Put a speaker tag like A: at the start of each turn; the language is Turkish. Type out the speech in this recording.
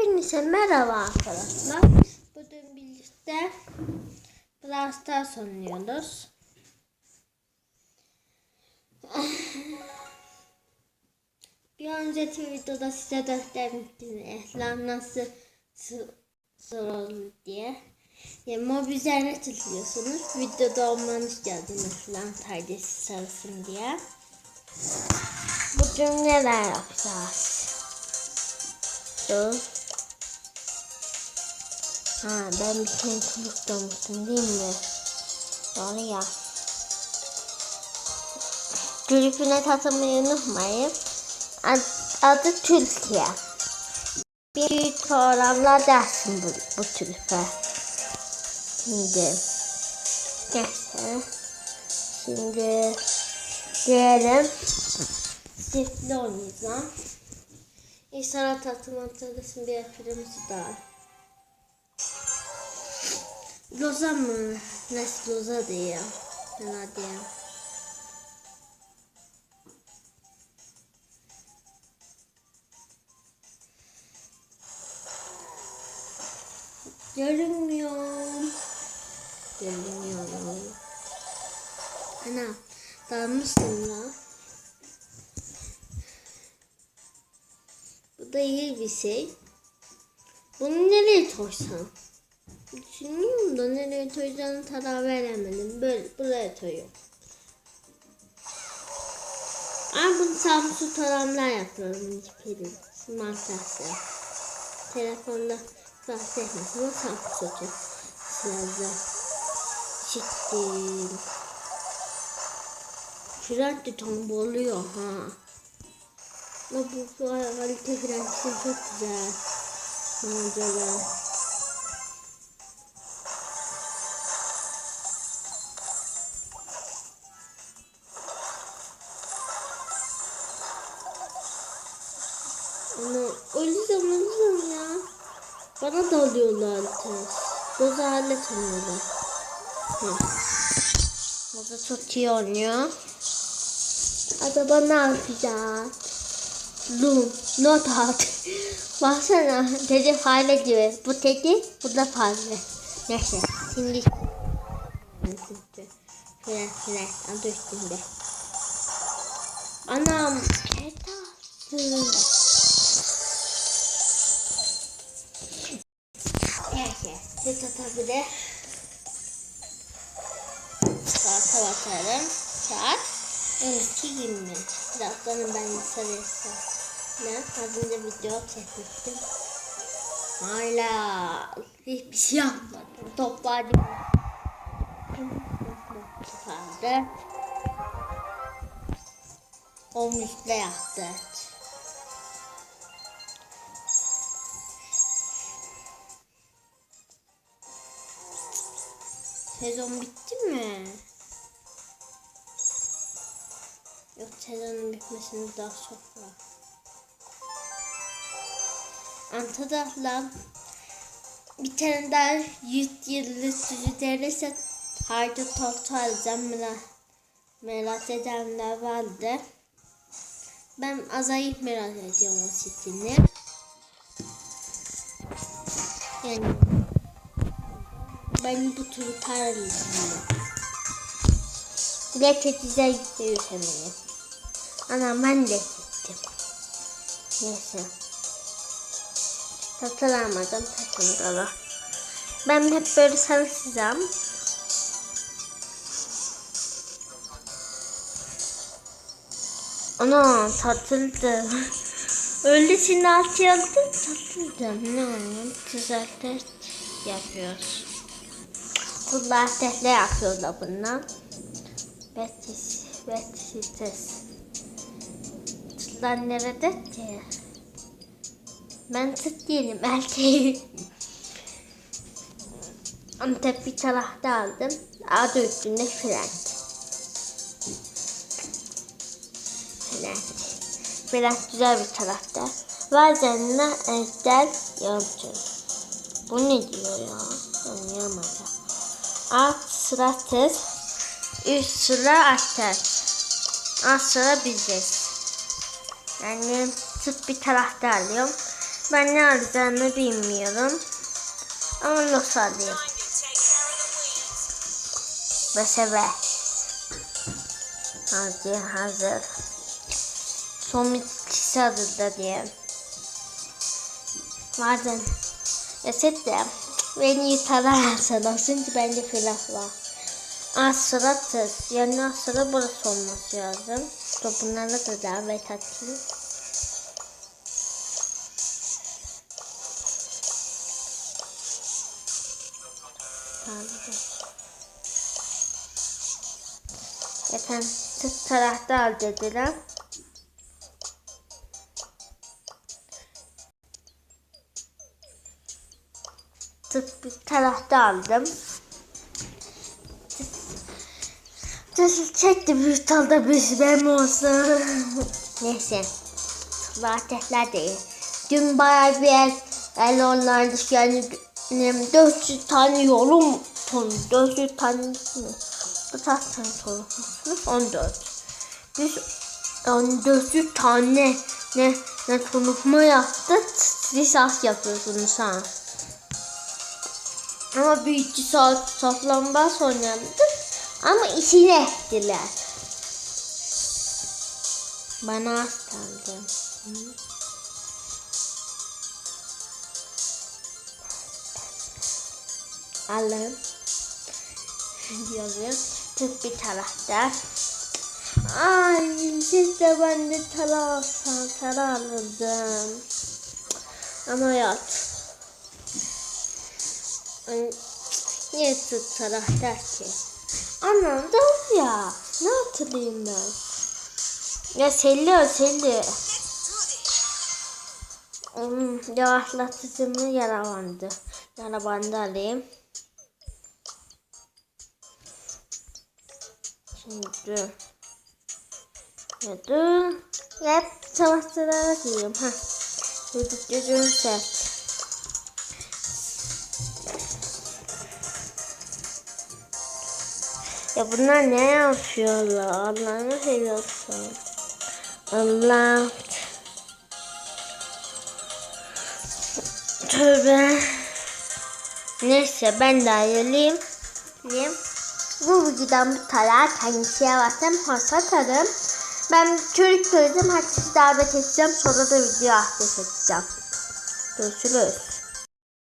A: Hepinize merhaba arkadaşlar. Bugün birlikte Brawl oynuyoruz. Bir önceki videoda size göstermiştim ekran nasıl sı- sorulur diye. Yani mob üzerine tıklıyorsunuz. Videoda olmanız geldiniz ekran perdesi sarısın diye. Bugün neler yapacağız? Dur. Ha ben bir tane kulüp doğmuştum değil mi? Doğru ya. Kulübüne katılmayı unutmayın. Ad, adı Türkiye. Bir programlar dersin bu, bu kulübe. Şimdi. Neyse. Şimdi diyelim. Çiftli oynayacağım. İnsanlar tatlı hatırlasın bir filmimiz daha. Loza mı? Nasıl Loza diye. Fena diye. Görünmüyor. Görünmüyor. Ana, dalmışsın ya. Bu da iyi bir şey. Bunu nereye koysam? Düşünüyorum da nereye koyacağını karar veremedim. Böyle buraya koyuyorum. Ama bunu Samsung taramlar yapıyorum. Pelin. Smart dersler. Telefonda bahsetmez ama Samsung'u. Sırada. Çittim. Sürekli tomboluyor ha. Ama bu kalite frençsin çok güzel. Bana Ama öyle zaman ya. Bana da alıyorlar ters. Boza alet alıyorlar. Boza çok iyi oynuyor. Acaba ne yapacağız? Zoom, not at. Baksana dedi fare gibi. Bu teki, bu da fare. Neyse, şimdi Şöyle şöyle adı üstünde. Anam, etası. Neyse, set atabilir. Saate bakalım. Saat 12.20. Birazdan ben sarısı. Ne? Az önce video çekmiştim. Hala hiçbir şey yapmadım. Topladım. Çıkardı. Olmuşla yaptı. Sezon bitti mi? Yok sezonun bitmesine daha var. Arkadaşlar bir tane daha 100 yıllık sürü derese harcı tortu alacağım. Merak, merak edenler vardı. Ben azayıp merak ediyorum o sitini. Yani ben bu turu paralıyım. Leketize yürütemeyi. Ana ben de gittim. Neyse. Hatırlamadım takımdalı. Ben hep böyle sanırsızam. Ana tatıldı. Öylesine alt yazdım tatıldı. Ne anlam? Güzel test yapıyoruz. Kullar testle yapıyorlar bundan. Betis, Betis. Çıtlar nerede ki? Ben tık değilim erkeğim. Antep bir tarafta aldım. Adı üstünde Frank. Frank. Frank güzel bir tarafta. Bazen de Ejder Yalçın. Bu ne diyor ya? Anlayamadım. Alt sıra test. Üst sıra atar. Alt sıra biziz. Yani tıp bir tarafta alıyorum. Ben ne alacağını bilmiyorum. Ama nasıl alayım? Mesela. Hadi hazır. Son ikisi hazırda diye. Bazen Yaset de beni yutaramazsın. Çünkü bende filah var. Az tız. Yani az burası olması lazım. Bunlarla da davet atayım. Pardon. Efendim, tık tarafta al dediler. Tarafta aldım. Nasıl çekti bir talda bir benim olsun. Neyse. Vaatler değil. Dün bayağı bir el, el onlardı yani ne- 400 tane yolum ton 400 tane mi? Bu kaç tane sorun 14. Biz 1400 tane ne ne konuşma yaptık. Lisans yapıyorsunuz ha. Ama saat saklambaç oynadık. Ama içine ettiler. Bana. Hı. Alın. Yazıyor. Tıp bir tarafta. Ay siz de ben de tara alırdım. Ama yok. Ay, Niye tıp tarafta ki? Anam da ya. Ne hatırlayayım ben? Ya Selli Selli. Hmm, yavaşlatıcımı yaralandı. Yarabandı alayım. Şimdi ya dur. Hep savaşçılara diyeyim. Ha. Çocuk çocuğun set. Ya bunlar ne yapıyorlar? Allah'ını seviyorsun. Allah. Tövbe. Neyse ben de ayrılayım. Diyeyim. Bu videodan bu kadar. Kendisi yavaştan hoş atarım. Ben çocuk gördüm. Herkesi davet edeceğim. Sonra da video aktif edeceğim. Görüşürüz.